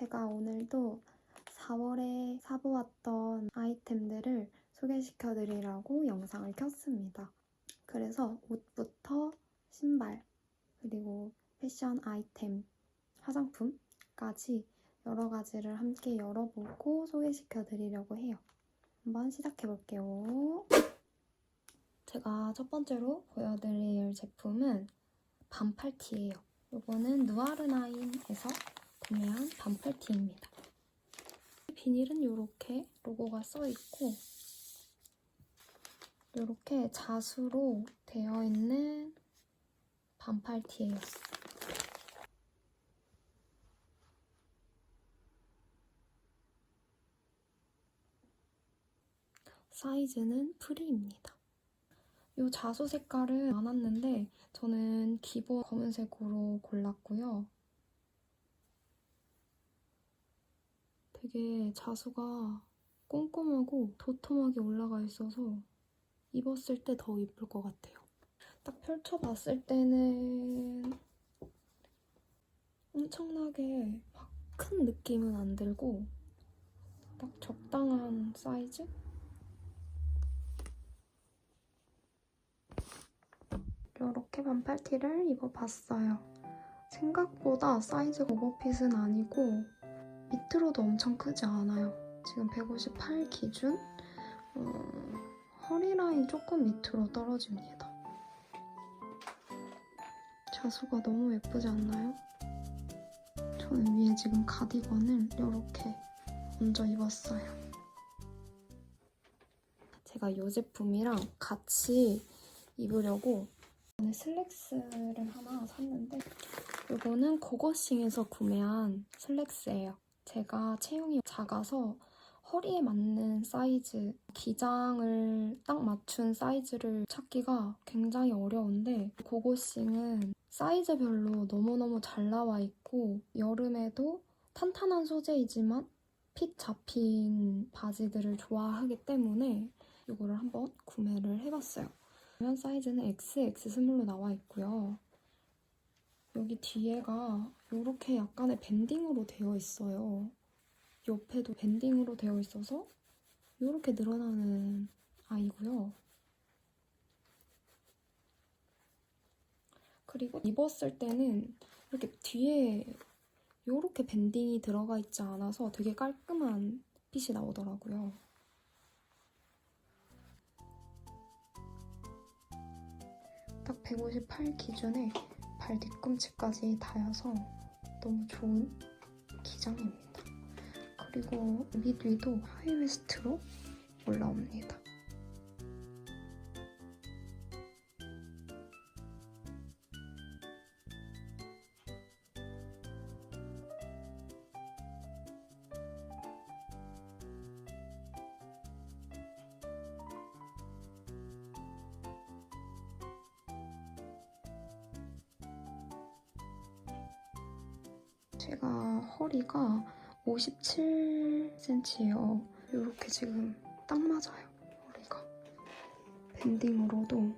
제가 오늘도 4월에 사보았던 아이템들을 소개시켜 드리려고 영상을 켰습니다. 그래서 옷부터 신발, 그리고 패션 아이템, 화장품까지 여러 가지를 함께 열어보고 소개시켜 드리려고 해요. 한번 시작해 볼게요. 제가 첫 번째로 보여드릴 제품은 반팔티예요. 이거는 누아르나인에서 구매한 반팔티입니다. 비닐은 이렇게 로고가 써 있고 이렇게 자수로 되어 있는 반팔티예요. 사이즈는 프리입니다. 이 자수 색깔은 많았는데 저는 기본 검은색으로 골랐고요. 되게 자수가 꼼꼼하고 도톰하게 올라가 있어서 입었을 때 더 이쁠 것 같아요. 딱 펼쳐봤을 때는 엄청나게 막 큰 느낌은 안 들고 딱 적당한 사이즈? 이렇게 반팔티를 입어봤어요. 생각보다 사이즈가 오버핏은 아니고 밑으로도 엄청 크지 않아요. 지금 158 기준 어, 허리 라인 조금 밑으로 떨어집니다. 자수가 너무 예쁘지 않나요? 저는 위에 지금 가디건을 이렇게 얹어 입었어요. 제가 이 제품이랑 같이 입으려고 오늘 슬랙스를 하나 샀는데 이거는 고거싱에서 구매한 슬랙스예요. 제가 체형이 작아서 허리에 맞는 사이즈, 기장을 딱 맞춘 사이즈를 찾기가 굉장히 어려운데 고고싱은 사이즈별로 너무너무 잘 나와 있고 여름에도 탄탄한 소재이지만 핏 잡힌 바지들을 좋아하기 때문에 이거를 한번 구매를 해봤어요. 면 사이즈는 XX 스몰로 나와 있고요. 여기 뒤에가 이렇게 약간의 밴딩으로 되어 있어요. 옆에도 밴딩으로 되어 있어서 이렇게 늘어나는 아이고요. 그리고 입었을 때는 이렇게 뒤에 이렇게 밴딩이 들어가 있지 않아서 되게 깔끔한 핏이 나오더라고요. 딱 158 기준에 발 뒤꿈치까지 닿아서 너무 좋은 기장입니다. 그리고 밑 위도 하이웨스트로 올라옵니다. 제가 허리가 57cm예요. 이렇게 지금 딱 맞아요. 허리가. 밴딩으로도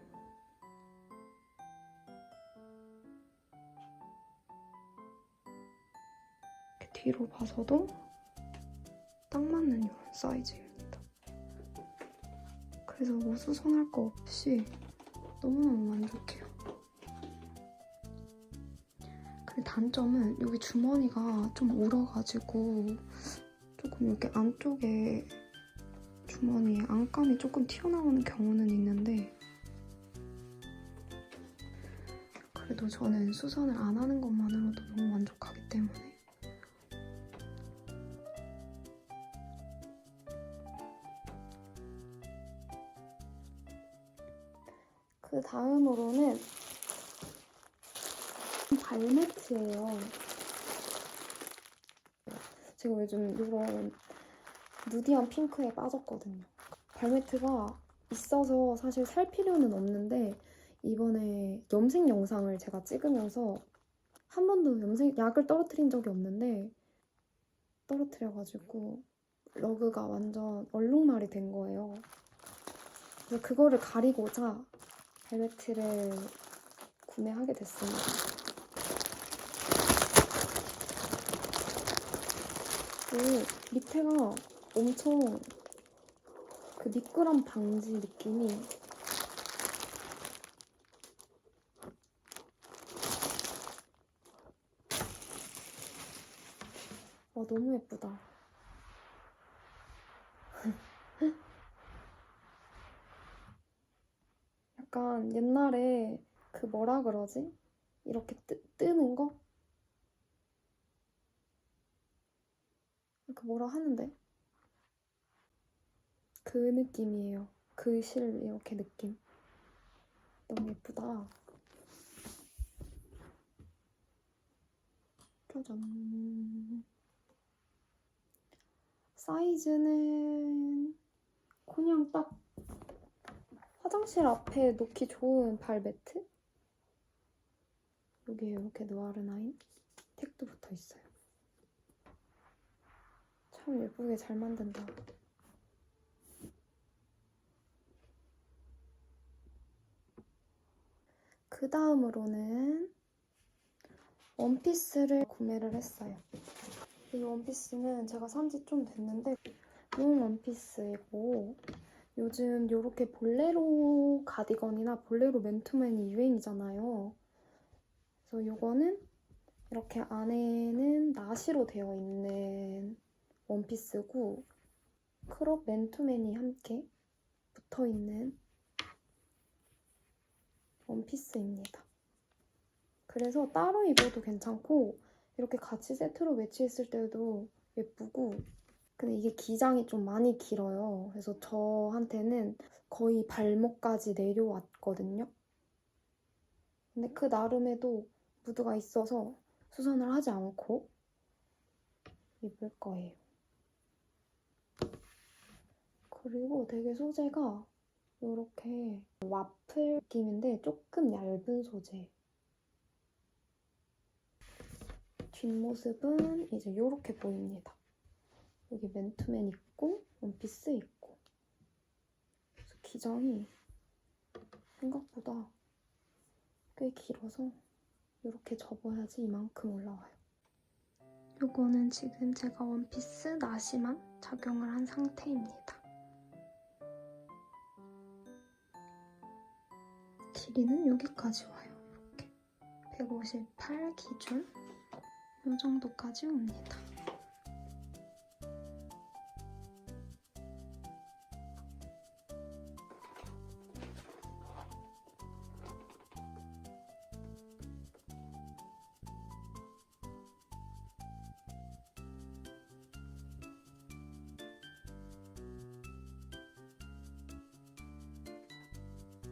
이렇게 뒤로 봐서도 딱 맞는 이런 사이즈입니다. 그래서 뭐 수선할 거 없이 너무너무 만족해요. 단점은 여기 주머니가 좀 울어가지고 조금 이렇게 안쪽에 주머니 안감이 조금 튀어나오는 경우는 있는데 그래도 저는 수선을 안 하는 것만으로도 너무 만족하기 때문에 그 다음으로는 발매트예요. 제가 요즘 이런 누디한 핑크에 빠졌거든요. 발매트가 있어서 사실 살 필요는 없는데 이번에 염색 영상을 제가 찍으면서 한 번도 염색 약을 떨어뜨린 적이 없는데 떨어뜨려가지고 러그가 완전 얼룩말이 된 거예요. 그래서 그거를 가리고자 발매트를 구매하게 됐습니다. 오, 밑에가 엄청 그 미끄럼 방지 느낌이 와 너무 예쁘다. 약간 옛날에 그 뭐라 그러지? 이렇게 뜨, 뜨는 거? 그 뭐라 하는데? 그 느낌이에요. 그 실 이렇게 느낌. 너무 예쁘다. 짜잔. 사이즈는 그냥 딱 화장실 앞에 놓기 좋은 발 매트? 여기에 이렇게 누아르 나인 택도 붙어 있어요. 참 예쁘게 잘 만든다. 그 다음으로는 원피스를 구매를 했어요. 이 원피스는 제가 산 지 좀 됐는데 롱 원피스이고 요즘 이렇게 볼레로 가디건이나 볼레로 맨투맨이 유행이잖아요. 그래서 이거는 이렇게 안에는 나시로 되어 있는 원피스고 크롭 맨투맨이 함께 붙어 있는 원피스입니다. 그래서 따로 입어도 괜찮고 이렇게 같이 세트로 매치했을 때도 예쁘고 근데 이게 기장이 좀 많이 길어요. 그래서 저한테는 거의 발목까지 내려왔거든요. 근데 그 나름에도 무드가 있어서 수선을 하지 않고 입을 거예요. 그리고 되게 소재가 이렇게 와플 느낌인데 조금 얇은 소재. 뒷모습은 이제 이렇게 보입니다. 여기 맨투맨 있고 원피스 있고 그래서 기장이 생각보다 꽤 길어서 이렇게 접어야지 이만큼 올라와요. 요거는 지금 제가 원피스 나시만 착용을 한 상태입니다. 길이는 여기까지 와요. 이렇게 158 기준 이 정도까지 옵니다.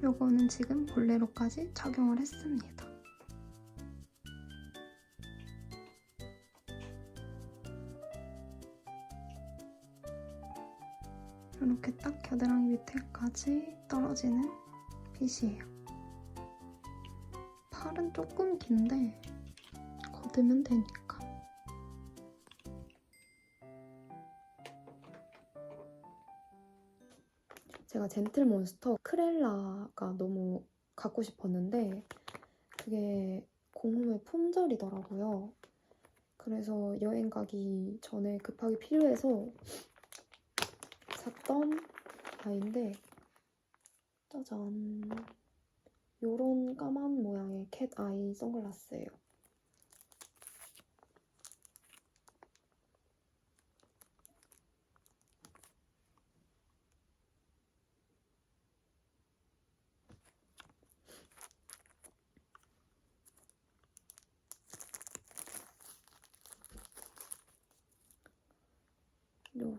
요거는 지금 볼레로까지 착용을 했습니다. 이렇게 딱 겨드랑이 밑에까지 떨어지는 핏이에요. 팔은 조금 긴데 걷으면 되니까. 제가 젠틀몬스터 크렐라가 너무 갖고 싶었는데 그게 공홈의 품절이더라고요. 그래서 여행 가기 전에 급하게 필요해서 샀던 아이인데 짜잔 요런 까만 모양의 캣 아이 선글라스예요.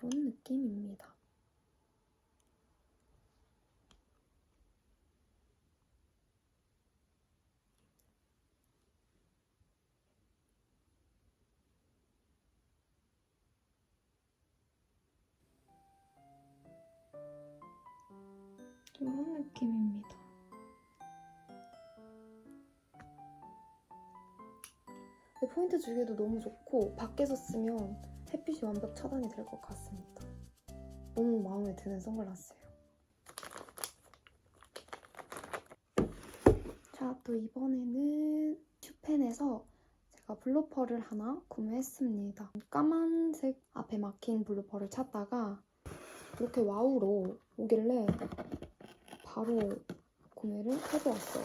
요런 느낌입니다. 이런 느낌입니다. 근데 포인트 주기도 너무 좋고 밖에서 쓰면 햇빛이 완벽 차단이 될 것 같습니다. 너무 마음에 드는 선글라스예요. 자, 또 이번에는 슈펜에서 제가 블로퍼를 하나 구매했습니다. 까만색 앞에 막힌 블로퍼를 찾다가 이렇게 와우로 오길래 바로 구매를 해보았어요.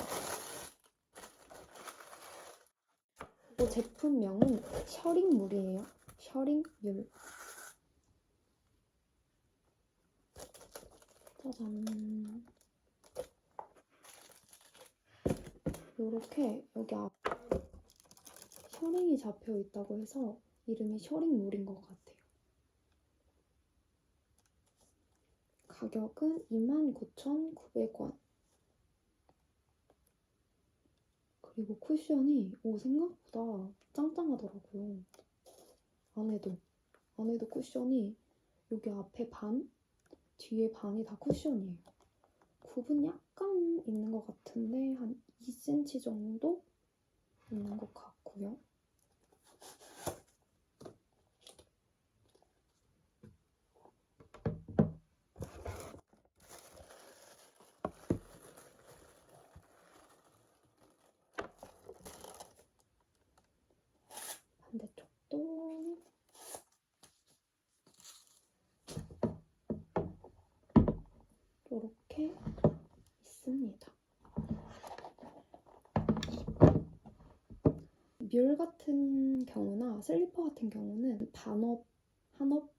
이 제품명은 셔링물이에요. 셔링물. 짜잔. 요렇게 여기 앞 셔링이 잡혀 있다고 해서 이름이 셔링물인 것 같아요. 가격은 29,900원. 그리고 쿠션이 오 생각보다 짱짱하더라고요. 안에도 안에도 쿠션이 여기 앞에 반, 뒤에 반이 다 쿠션이에요. 굽은 약간 있는 것 같은데 한 2cm 정도 있는 것 같고요. 반대쪽도 이렇게 있습니다. 뮬 같은 경우나 슬리퍼 같은 경우는 반업, 한업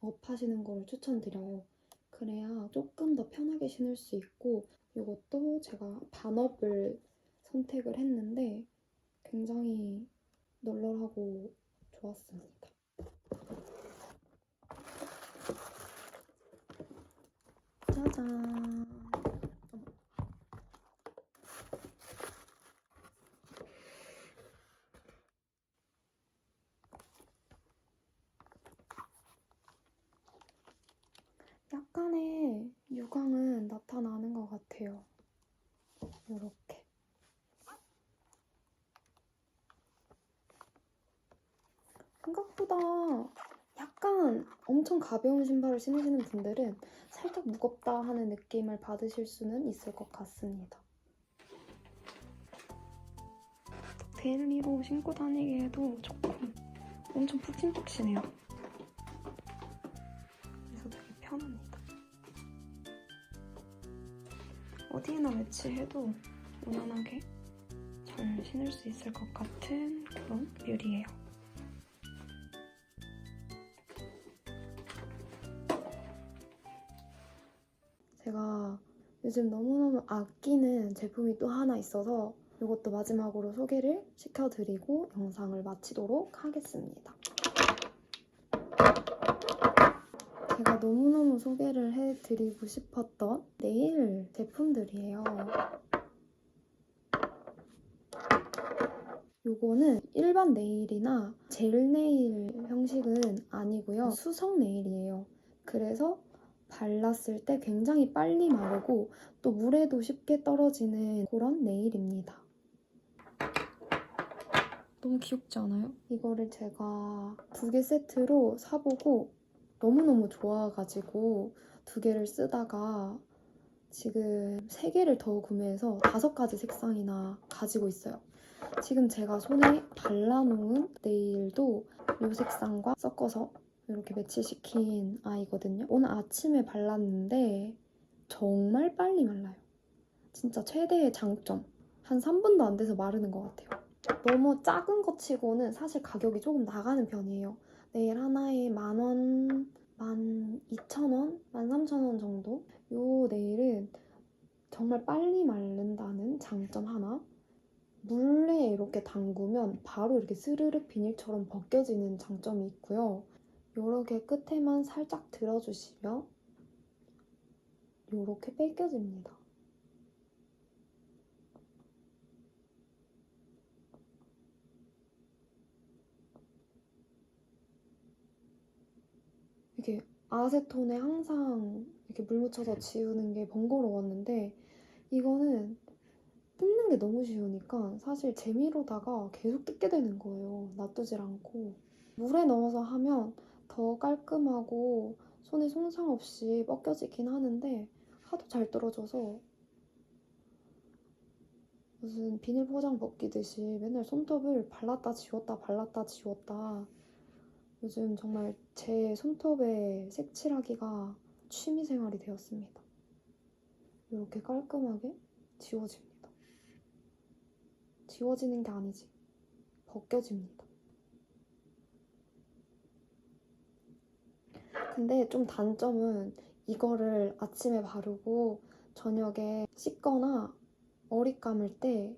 업 하시는 거를 추천드려요. 그래야 조금 더 편하게 신을 수 있고 이것도 제가 반업을 선택을 했는데 굉장히 널널하고 좋았습니다. 짜잔. 어머. 약간의 유광은 나타나는 것 같아요. 이렇게. 생각보다 약간 엄청 가벼운 신발을 신으시는 분들은 살짝 무겁다 하는 느낌을 받으실 수는 있을 것 같습니다. 데일리로 신고 다니기에도 조금 엄청 푹신푹신해요. 그래서 되게 편합니다. 어디에나 매치해도 무난하게 잘 신을 수 있을 것 같은 그런 뮬이에요. 요즘 너무너무 아끼는 제품이 또 하나 있어서 이것도 마지막으로 소개를 시켜드리고 영상을 마치도록 하겠습니다. 제가 너무너무 소개를 해드리고 싶었던 네일 제품들이에요. 요거는 일반 네일이나 젤 네일 형식은 아니고요. 수성 네일이에요. 그래서 발랐을 때 굉장히 빨리 마르고 또 물에도 쉽게 떨어지는 그런 네일입니다. 너무 귀엽지 않아요? 이거를 제가 두 개 세트로 사보고 너무너무 좋아가지고 두 개를 쓰다가 지금 세 개를 더 구매해서 다섯 가지 색상이나 가지고 있어요. 지금 제가 손에 발라놓은 네일도 이 색상과 섞어서 이렇게 매치시킨 아이거든요. 오늘 아침에 발랐는데 정말 빨리 말라요. 진짜 최대의 장점. 한 3분도 안 돼서 마르는 것 같아요. 너무 작은 것 치고는 사실 가격이 조금 나가는 편이에요. 네일 하나에 만 원, 만 이천 원, 만 삼천 원 정도? 이 네일은 정말 빨리 마른다는 장점 하나. 물에 이렇게 담그면 바로 이렇게 스르륵 비닐처럼 벗겨지는 장점이 있고요. 요렇게 끝에만 살짝 들어주시면 요렇게 뺏겨집니다. 이게 아세톤에 항상 이렇게 물 묻혀서 지우는 게 번거로웠는데 이거는 뜯는 게 너무 쉬우니까 사실 재미로다가 계속 뜯게 되는 거예요. 놔두질 않고. 물에 넣어서 하면 더 깔끔하고 손에 손상 없이 벗겨지긴 하는데 하도 잘 떨어져서 무슨 비닐 포장 벗기듯이 맨날 손톱을 발랐다 지웠다 발랐다 지웠다. 요즘 정말 제 손톱에 색칠하기가 취미 생활이 되었습니다. 이렇게 깔끔하게 지워집니다. 지워지는 게 아니지. 벗겨집니다. 근데 좀 단점은 이거를 아침에 바르고 저녁에 씻거나 머리 감을 때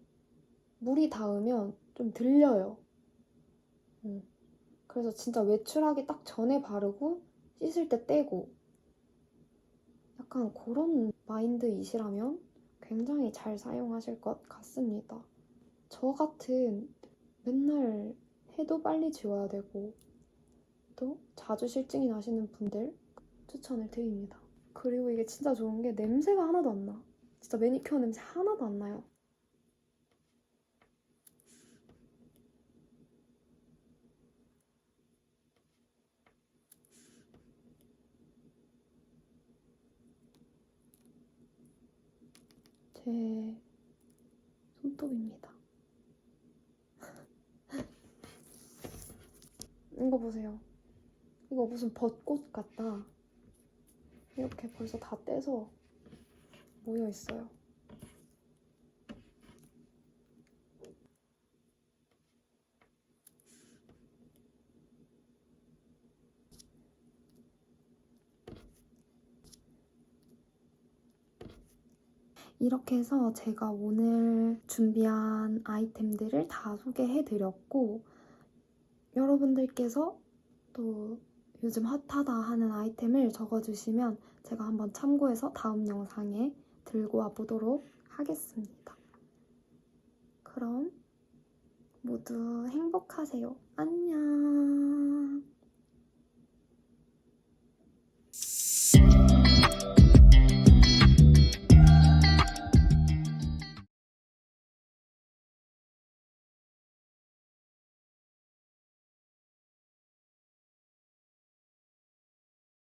물이 닿으면 좀 들려요. 음. 그래서 진짜 외출하기 딱 전에 바르고 씻을 때 떼고 약간 그런 마인드이시라면 굉장히 잘 사용하실 것 같습니다. 저 같은 맨날 해도 빨리 지워야 되고 또 자주 실증이 나시는 분들 추천을 드립니다. 그리고 이게 진짜 좋은 게 냄새가 하나도 안 나. 진짜 매니큐어 냄새 하나도 안 나요. 제 손톱입니다. 이거 보세요. 이거 무슨 벚꽃 같다. 이렇게 벌써 다 떼서 모여 있어요. 이렇게 해서 제가 오늘 준비한 아이템들을 다 소개해 드렸고, 여러분들께서 또 요즘 핫하다 하는 아이템을 적어주시면 제가 한번 참고해서 다음 영상에 들고 와 보도록 하겠습니다. 그럼 모두 행복하세요. 안녕!